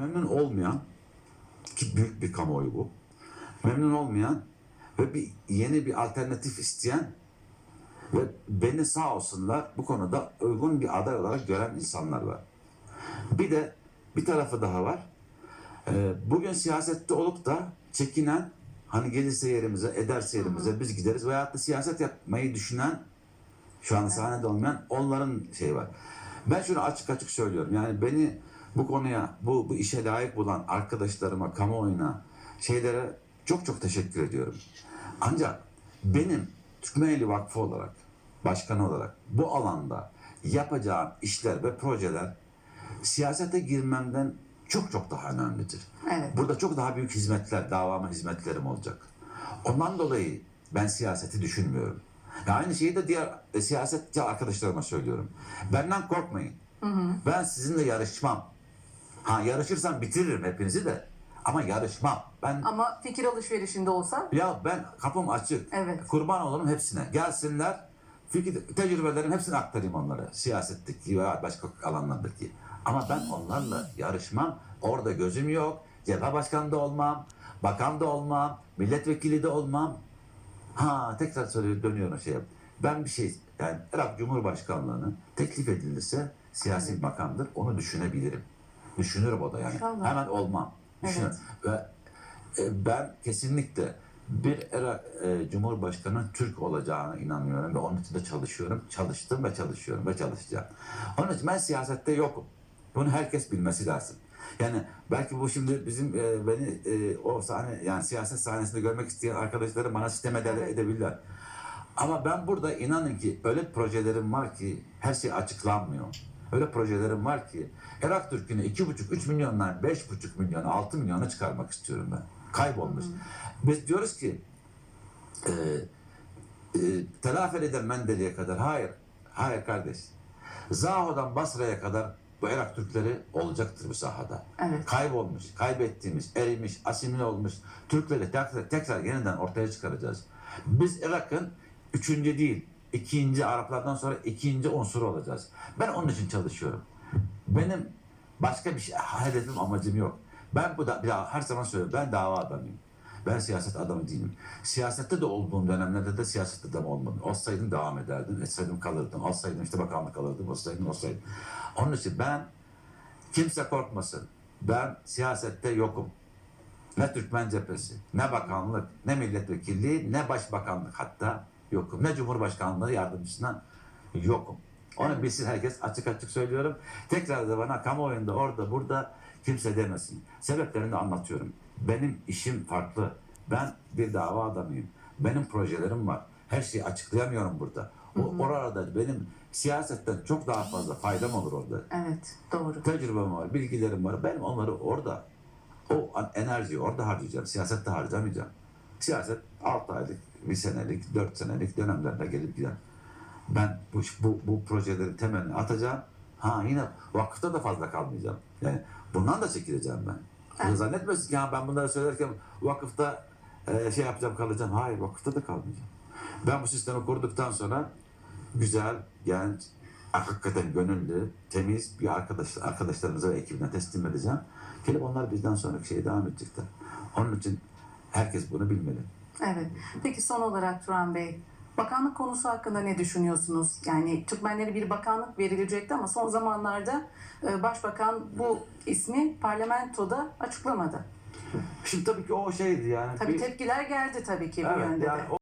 memnun olmayan ki büyük bir kamuoyu bu. Memnun olmayan ve bir yeni bir alternatif isteyen ve beni sağ olsunlar bu konuda uygun bir aday olarak gören insanlar var. Bir de bir tarafı daha var. Ee, bugün siyasette olup da çekinen hani gelirse yerimize, ederse yerimize biz gideriz veyahut da siyaset yapmayı düşünen şu an sahnede olmayan onların şeyi var. Ben şunu açık açık söylüyorum. Yani beni bu konuya, bu, bu işe layık bulan arkadaşlarıma, kamuoyuna, şeylere çok çok teşekkür ediyorum. Ancak benim Türkmeneli Vakfı olarak, başkanı olarak bu alanda yapacağım işler ve projeler siyasete girmemden çok çok daha önemlidir. Evet. Burada çok daha büyük hizmetler, davama hizmetlerim olacak. Ondan dolayı ben siyaseti düşünmüyorum. Ya aynı şeyi de diğer e, siyasetçi arkadaşlarıma söylüyorum. Benden korkmayın. Ben sizinle yarışmam. Ha yarışırsam bitiririm hepinizi de. Ama yarışmam. Ben Ama fikir alışverişinde olsa ya ben kapım açık. Evet. Kurban olurum hepsine. Gelsinler. Fikir, tecrübelerim hepsini aktarayım onlara. Siyasetteki veya başka alanlardaki. Ama ben onlarla yarışmam. Orada gözüm yok. Cephe başkanı da olmam. Bakan da olmam. Milletvekili de olmam. Ha tekrar söylüyorum dönüyorum şeye. Ben bir şey yani Irak Cumhurbaşkanlığı'nı teklif edilirse siyasi bir makamdır. Onu düşünebilirim. Düşünürüm o da yani. İnşallah. Hemen olmam. Düşünürüm. Ve e, ben kesinlikle bir Irak e, Cumhurbaşkanı Türk olacağına inanıyorum ve onun için de çalışıyorum. Çalıştım ve çalışıyorum ve çalışacağım. Onun için ben siyasette yokum. Bunu herkes bilmesi lazım. Yani belki bu şimdi bizim e, beni e, o sahne yani siyaset sahnesinde görmek isteyen arkadaşlarım bana sitem eder, Evet. edebilirler. Ama ben burada inanın ki öyle projelerim var ki her şey açıklanmıyor. Öyle projelerim var ki Irak Türk'ünü 2,5-3 milyondan 5,5 milyona 6 milyona çıkarmak istiyorum ben. Kaybolmuş. Biz diyoruz ki e, e, telafi eder Mendeli'ye kadar. Hayır. Hayır kardeş. Zaho'dan Basra'ya kadar bu Irak Türkleri olacaktır bu sahada. Evet. Kaybolmuş, kaybettiğimiz, erimiş, asimile olmuş Türkleri tekrar, tekrar yeniden ortaya çıkaracağız. Biz Irak'ın üçüncü değil, ikinci Araplardan sonra ikinci unsuru olacağız. Ben onun için çalışıyorum. Benim başka bir şey, hedefim, amacım yok. Ben bu da bir daha her zaman söylüyorum. Ben dava adamıyım. Ben siyaset adamı değilim. Siyasette de olduğum dönemlerde de siyaset adamı olmadım. Olsaydım devam ederdim, etseydim kalırdım. Olsaydım işte bakanlık alırdım, olsaydım olsaydım. Onun için ben kimse korkmasın. Ben siyasette yokum. Ne Türkmen cephesi, ne bakanlık, ne milletvekilliği, ne başbakanlık hatta yokum. Ne cumhurbaşkanlığı yardımcısına yokum. Onu bilsin herkes açık açık söylüyorum. Tekrar da bana kamuoyunda orada burada kimse demesin. Sebeplerini de anlatıyorum. Benim işim farklı. Ben bir dava adamıyım. Benim projelerim var. Her şeyi açıklayamıyorum burada. O, orada benim siyasetten çok daha fazla faydam olur orada Evet. Doğru. tecrübem var, bilgilerim var. Ben onları orada, o enerjiyi orada harcayacağım. Siyasette harcamayacağım. Siyaset 6 aylık, bir senelik, 4 senelik dönemlerde gelip gider. Ben bu, bu, bu projelerin temelini atacağım. Ha yine vakıfta da fazla kalmayacağım. Yani bundan da çekileceğim ben. Evet. Zannetmesin ki ha ben bunları söylerken vakıfta e, şey yapacağım kalacağım. Hayır vakıfta da kalmayacağım. Ben bu sistemi kurduktan sonra güzel, genç, hakikaten gönüllü, temiz bir arkadaş, arkadaşlarımıza ve ekibine teslim edeceğim. Gelip onlar bizden sonraki şeye devam edecekler. Onun için herkes bunu bilmeli. Evet. Peki son olarak Turan Bey, bakanlık konusu hakkında ne düşünüyorsunuz? Yani Türkmenlere bir bakanlık verilecekti ama son zamanlarda e, Başbakan bu ismi parlamentoda açıklamadı. Şimdi tabii ki o şeydi yani. Tabii bir- tepkiler geldi tabii ki bu Evet, yönde yani de.